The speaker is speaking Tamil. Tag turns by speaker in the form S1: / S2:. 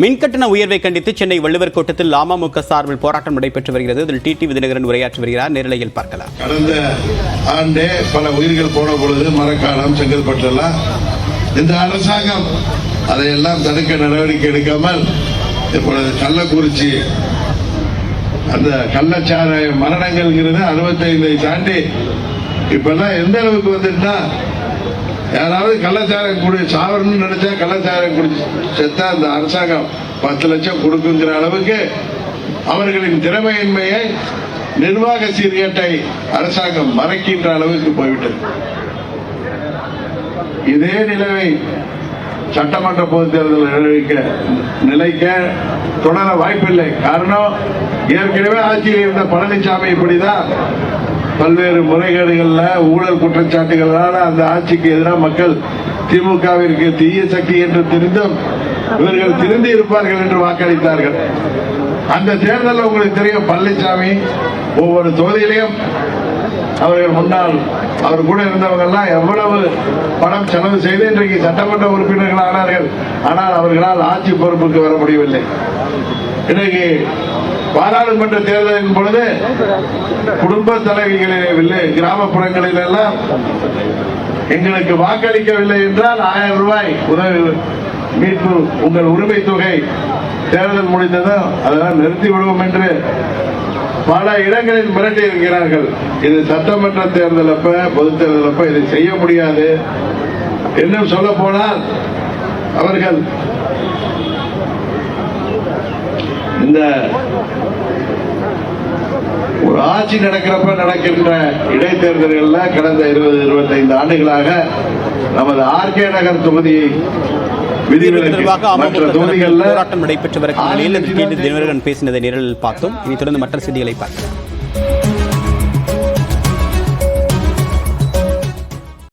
S1: மின்கட்டண உயர்வை கண்டித்து சென்னை வள்ளுவர் கோட்டத்தில் அமமுக சார்பில் போராட்டம் நடைபெற்று வருகிறது. இதில் டிடி விதிநகரன் உரையாற்றி வருகிறார். நேரலையில் பார்க்கலாம்.
S2: கடந்த ஆண்டே பல உயிர்கள் போன பொழுது மரக்காலம் செங்கல்பட்டெல்லாம் இந்த அரசாங்கம் அதையெல்லாம் தடுக்க நடவடிக்கை எடுக்காமல் இப்பொழுது கள்ளக்குறிச்சி அந்த கள்ளச்சாராய மரணங்கள்ங்கிறது அறுபத்தைந்தை தாண்டி இப்பெல்லாம் எந்த அளவுக்கு வந்துட்டுனா யாராவது கள்ளச்சாரம் குடி சாவரணும்னு நினைச்சா கள்ளச்சாரம் குடி செத்தா அந்த அரசாங்கம் பத்து லட்சம் கொடுக்குங்கிற அளவுக்கு அவர்களின் திறமையின்மையை நிர்வாக சீர்கேட்டை அரசாங்கம் மறைக்கின்ற அளவுக்கு போய்விட்டது. இதே நிலைமை சட்டமன்ற பொது தேர்தல் நிலைக்க நிலைக்க தொடர வாய்ப்பில்லை. காரணம் ஏற்கனவே ஆட்சியில் இருந்த பழனிசாமி இப்படிதான் பல்வேறு முறைகேடுகள்ல ஊழல் குற்றச்சாட்டுகளால அந்த ஆட்சிக்கு எதிராக மக்கள் திமுகவிற்கு தீய சக்தி என்று தெரிந்தும் இவர்கள் திருந்தி இருப்பார்கள் என்று வாக்களித்தார்கள். அந்த தேர்தலில் உங்களுக்கு தெரியும் பழனிசாமி ஒவ்வொரு தொகுதியிலையும் அவர்கள் முன்னால் அவர் கூட இருந்தவங்க எல்லாம் எவ்வளவு பணம் செலவு செய்து இன்றைக்கு சட்டமன்ற உறுப்பினர்கள் ஆனார்கள் ஆனால் அவர்களால் ஆட்சி பொறுப்புக்கு வர முடியவில்லை. இன்னைக்கு பாராளுமன்ற தேர்தலின் பொழுது குடும்ப தலைவிகளிலே கிராமப்புறங்களில் எல்லாம் எங்களுக்கு வாக்களிக்கவில்லை என்றால் ஆயிரம் ரூபாய் உதவி மீட்பு உங்கள் உரிமை தொகை தேர்தல் முடிந்ததும் அதெல்லாம் நிறுத்தி விடுவோம் என்று பல இடங்களில் மிரட்டி இருக்கிறார்கள். இது சட்டமன்ற தேர்தல் அப்ப பொது தேர்தல் அப்ப இதை செய்ய முடியாது. இன்னும் சொல்ல போனால் அவர்கள் இந்த ஒரு ஆட்சி நடக்கிறப்ப நடக்கின்ற இடைத்தேர்தல்கள்ல கடந்த இருபது இருபத்தைந்து ஆண்டுகளாக நமது ஆர்கே நகர் தொகுதியை
S1: போராட்டம் நடைபெற்று வருகிற நிலையில் பேசினதை நேரில் பார்த்தோம். இனி தொடர்ந்து மற்ற செய்திகளை பார்க்கலாம்.